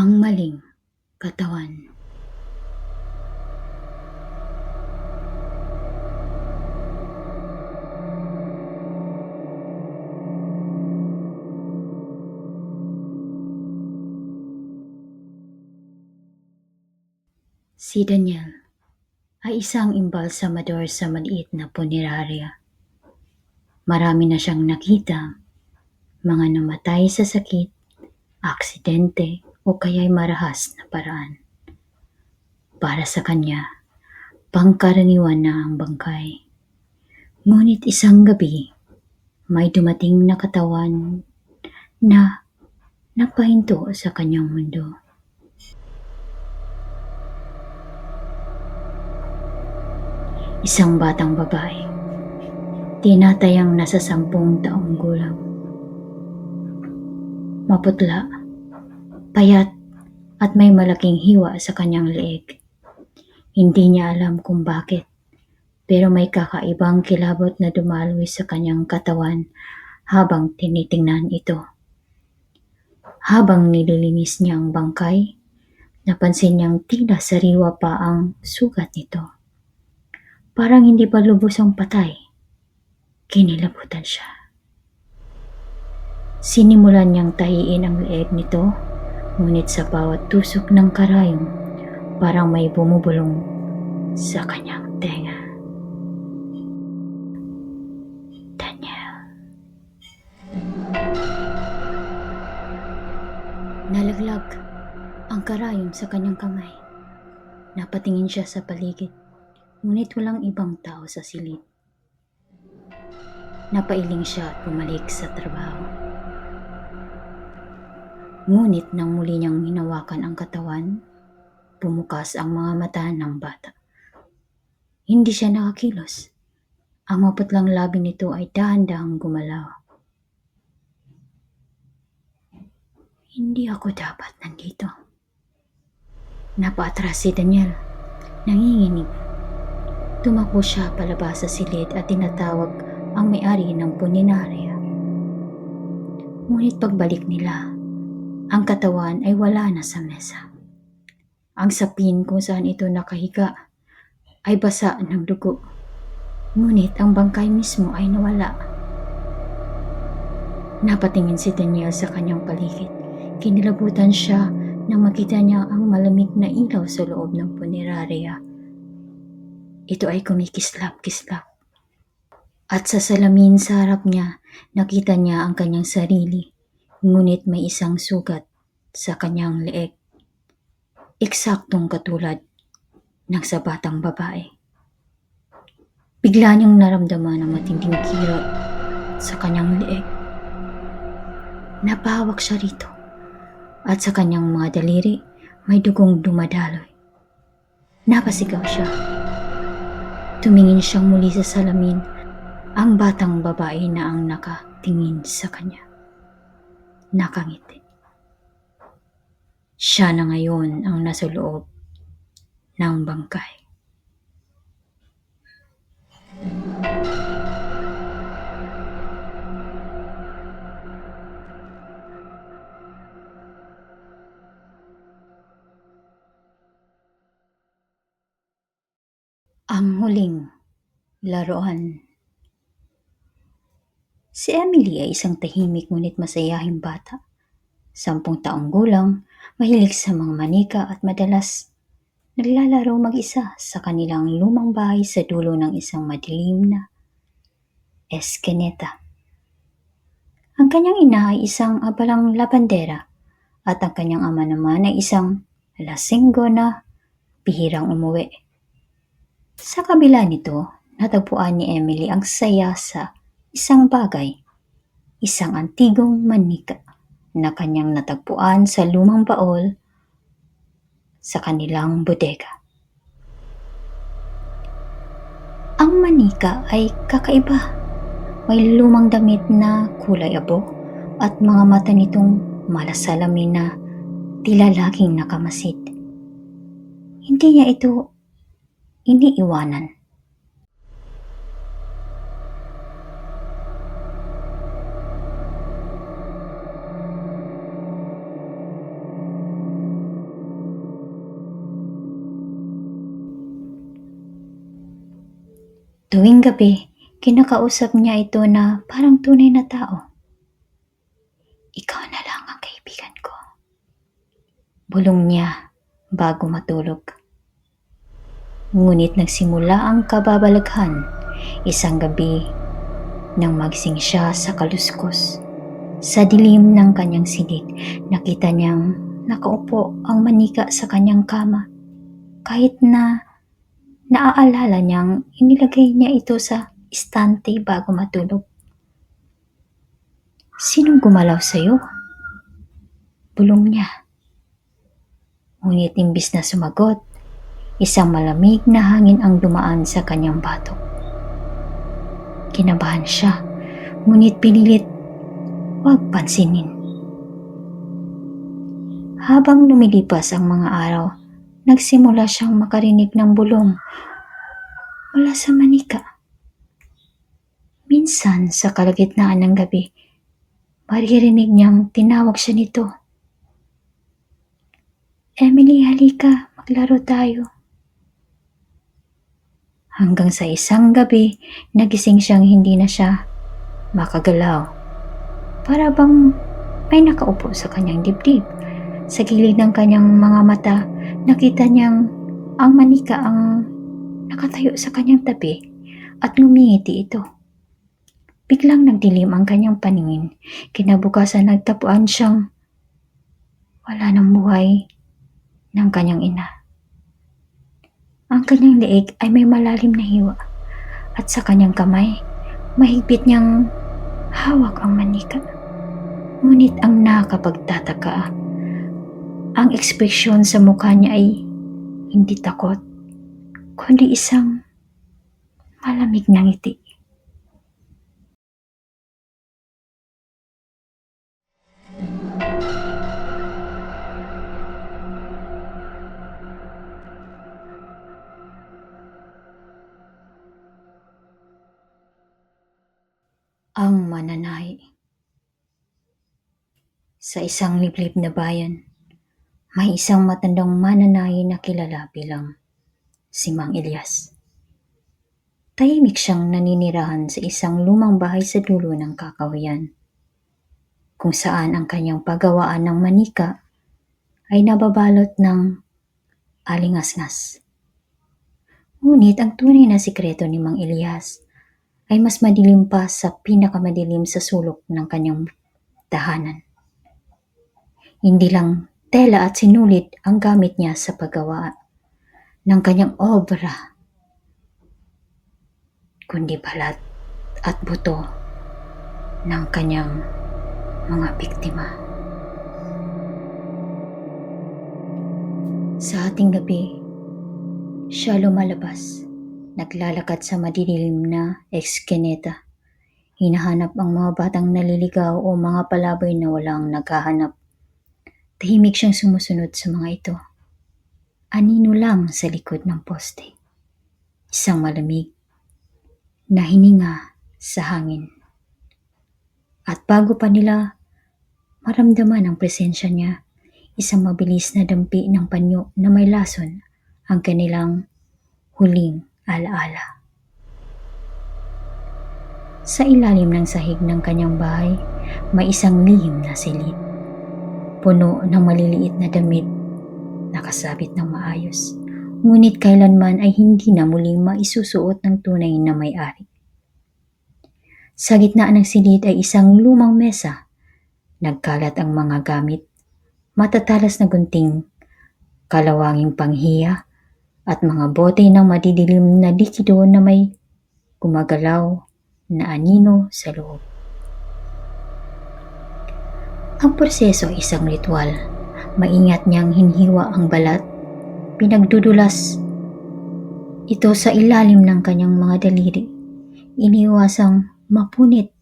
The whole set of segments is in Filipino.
Ang maling katawan. Si Daniel ay isang imbalsamador sa maliit na punerarya. Marami na siyang nakita, mga namatay sa sakit, aksidente o kaya'y marahas na paraan. Para sa kanya, pangkaraniwan na ang bangkay. Ngunit isang gabi, may dumating na katawan na napahinto sa kanyang mundo. Isang batang babae, tinatayang nasa sampung taong gulang. Maputla, payat at may malaking hiwa sa kanyang leeg. Hindi niya alam kung bakit, pero may kakaibang kilabot na dumaloy sa kanyang katawan habang tinitingnan ito. Habang nililinis niya ang bangkay, napansin niyang tila sariwa pa ang sugat nito. Parang hindi pa lubos ang patay. Kinilabutan siya. Sinimulan niyang tahiin ang leeg nito, ngunit sa bawat tusok ng karayom, parang may bumubulong sa kanyang tenga. Daniel. Nalaglag ang karayom sa kanyang kamay. Napatingin siya sa paligid, ngunit walang ibang tao sa silid. Napailing siya at bumalik sa trabaho. Ngunit nang muli niyang hinawakan ang katawan, bumukas ang mga mata ng bata. Hindi siya nakakilos. Ang maputlang labi nito ay dahan-dahang gumalaw. Hindi ako dapat nandito. Napaatras si Daniel. Nanginginig. Tumakbo siya palabas sa silid at tinatawag ang may-ari ng puninarya. Ngunit pagbalik nila, ang katawan ay wala na sa mesa. Ang sapin kung saan ito nakahiga ay basa ng dugo. Ngunit ang bangkay mismo ay nawala. Napatingin si Daniel sa kanyang paligid. Kinilabutan siya nang makita niya ang malamig na ilaw sa loob ng punerarya. Ito ay kumikislap-kislap. At sa salamin sa harap niya, nakita niya ang kanyang sarili, ngunit may isang sugat sa kanyang leeg. Eksaktong katulad ng sa batang babae. Bigla niyang naramdaman ang matinding kirot sa kanyang leeg. Napahawak siya rito at sa kanyang mga daliri may dugong dumadaloy. Napasigaw siya. Tumingin siyang muli sa salamin ang batang babae na ang nakatingin sa kanya. Nakangiti. Siya na ngayon ang nasa loob ng bangkay. Ang huling laruan Si Emily ay isang tahimik ngunit masayahing bata. Sampung taong gulang, mahilig sa mga manika at madalas naglalaro mag-isa sa kanilang lumang bahay sa dulo ng isang madilim na eskeneta. Ang kanyang ina ay isang abalang labandera at ang kanyang ama naman ay isang lasinggo na bihirang umuwi. Sa kabila nito, natagpuan ni Emily ang saya sa isang bagay, isang antigong manika na kanyang natagpuan sa lumang baol sa kanilang bodega. Ang manika ay kakaiba. May lumang damit na kulay abo at mga mata nitong malasalamin na tila laging nakamasid. Hindi niya ito iniiwanan. Tuwing gabi, kinakausap niya ito na parang tunay na tao. Ikaw na lang ang kaibigan ko. Bulong niya bago matulog. Ngunit nagsimula ang kababalaghan isang gabi nang magsing siya sa kaluskos. Sa dilim ng kanyang silid, nakita niyang nakaupo ang manika sa kanyang kama. Kahit na naaalala niyang inilagay niya ito sa istante bago matulog. Sinong gumalaw sa'yo? Bulong niya. Ngunit imbis na sumagot, isang malamig na hangin ang dumaan sa kanyang batok. Kinabahan siya, ngunit pinilit huwag pansinin. Habang lumilipas ang mga araw, nagsimula siyang makarinig ng bulong mula sa manika. Minsan sa kalagitnaan ng gabi, maririnig niyang tinawag siya nito. Emily, halika, maglaro tayo. Hanggang sa isang gabi, nagising siyang hindi na siya makagalaw. Para bang may nakaupo sa kanyang dibdib. Sa gilid ng kanyang mga mata, nakita niyang ang manika ang nakatayo sa kanyang tabi at ngumingiti ito. Biglang nagdilim ang kanyang paningin. Kinabukasan nagtapuan siyang wala ng buhay ng kanyang ina. Ang kanyang leeg ay may malalim na hiwa at sa kanyang kamay, mahigpit niyang hawak ang manika. Ngunit ang nakapagtataka, ang ekspresyon sa mukha niya ay hindi takot, kundi isang malamig na ngiti. Ang mananahi Sa isang liblib na bayan, may isang matandang mananahi na kilala bilang si Mang Elias. Tahimik siyang naninirahan sa isang lumang bahay sa dulo ng kakawian, kung saan ang kanyang paggawaan ng manika ay nababalot ng alingasngas. Ngunit ang tunay na sikreto ni Mang Elias ay mas madilim pa sa pinakamadilim sa sulok ng kanyang tahanan. Hindi lang tela at sinulit ang gamit niya sa paggawa ng kanyang obra, kundi balat at buto ng kanyang mga biktima. Sa ating gabi, siya lumalabas Naglalakad sa madidilim na ekskeneta. Hinahanap ang mga batang naliligaw o mga palaboy na walang naghahanap. Tahimik siyang sumusunod sa mga ito. Anino lang sa likod ng poste. Isang malamig na hininga sa hangin. At bago pa nila maramdaman ang presensya niya, isang mabilis na dampi ng panyo na may lason ang kanilang huling alaala. Sa ilalim ng sahig ng kanyang bahay, may isang lihim na silid. Puno ng maliliit na damit, nakasabit ng maayos. Ngunit kailanman ay hindi na muling maisusuot ng tunay na may-ari. Sa gitna ng silid ay isang lumang mesa. Nagkalat ang mga gamit, matatalas na gunting, kalawanging panghiya, at mga bote ng madidilim na likido na may gumagalaw na anino sa loob. Ang proseso ay isang ritual. Maingat niyang hinhiwa ang balat. Pinagdudulas ito sa ilalim ng kanyang mga daliri. Iniwasang mapunit.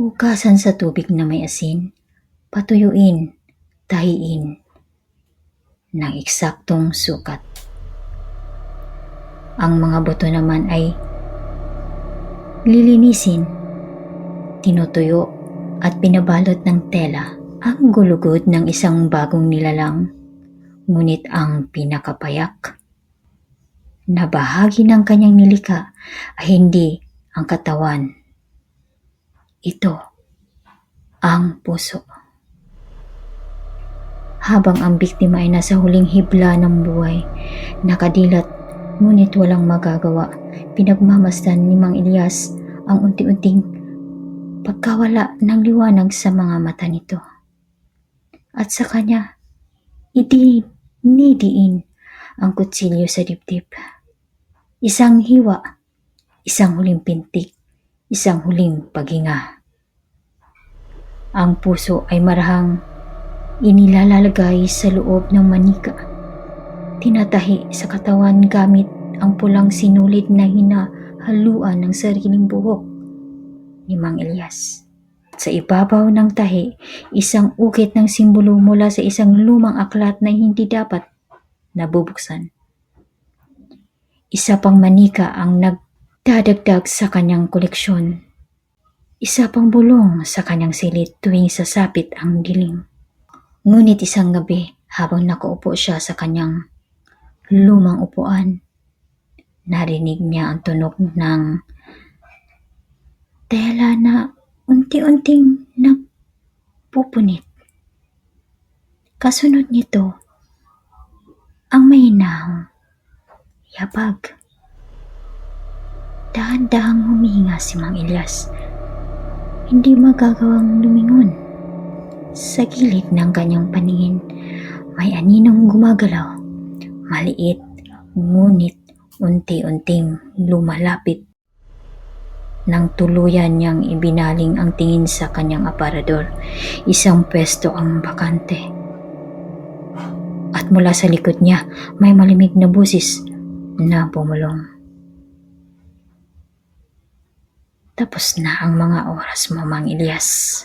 Hugasan sa tubig na may asin. Patuyuin, tahiin ng eksaktong sukat. Ang mga buto naman ay lilinisin, tinutuyo at pinabalot ng tela ang gulugod ng isang bagong nilalang, ngunit ang pinakapayak na bahagi ng kanyang nilika ay hindi ang katawan. Ito ang puso. Habang ang biktima ay nasa huling hibla ng buhay, nakadilat ngunit walang magagawa, pinagmamasdan ni Mang Elias ang unti-unting pagkawala ng liwanag sa mga mata nito. At sa kanya, idinidiin ang kutsilyo sa dibdib. Isang hiwa, isang huling pintik, isang huling paghinga. Ang puso ay marahang inilalagay sa loob ng manika. Tinatahi sa katawan gamit ang pulang sinulid na hinahaluan ng sariling buhok ni Mang Elias. Sa ibabaw ng tahi, isang ukit ng simbolo mula sa isang lumang aklat na hindi dapat nabubuksan. Isa pang manika ang nagdadagdag sa kanyang koleksyon. Isa pang bulong sa kanyang silid tuwing sasapit ang dilim. Ngunit isang gabi, habang nakaupo siya sa kanyang lumang upuan, narinig niya ang tunog ng tela na unti-unting nagpupunit. Kasunod nito, ang mahinahong yabag. Dahan-dahang humihinga si Mang Elias. Hindi magagawang lumingon. Sa gilid ng kanyang paningin, may aninong gumagalaw. Maliit, ngunit unti-unting lumalapit. Nang tuluyan niyang ibinaling ang tingin sa kanyang aparador, isang pwesto ang bakante. At mula sa likod niya, may malimig na busis na bumulong. Tapos na ang mga oras mo, Mang Elias.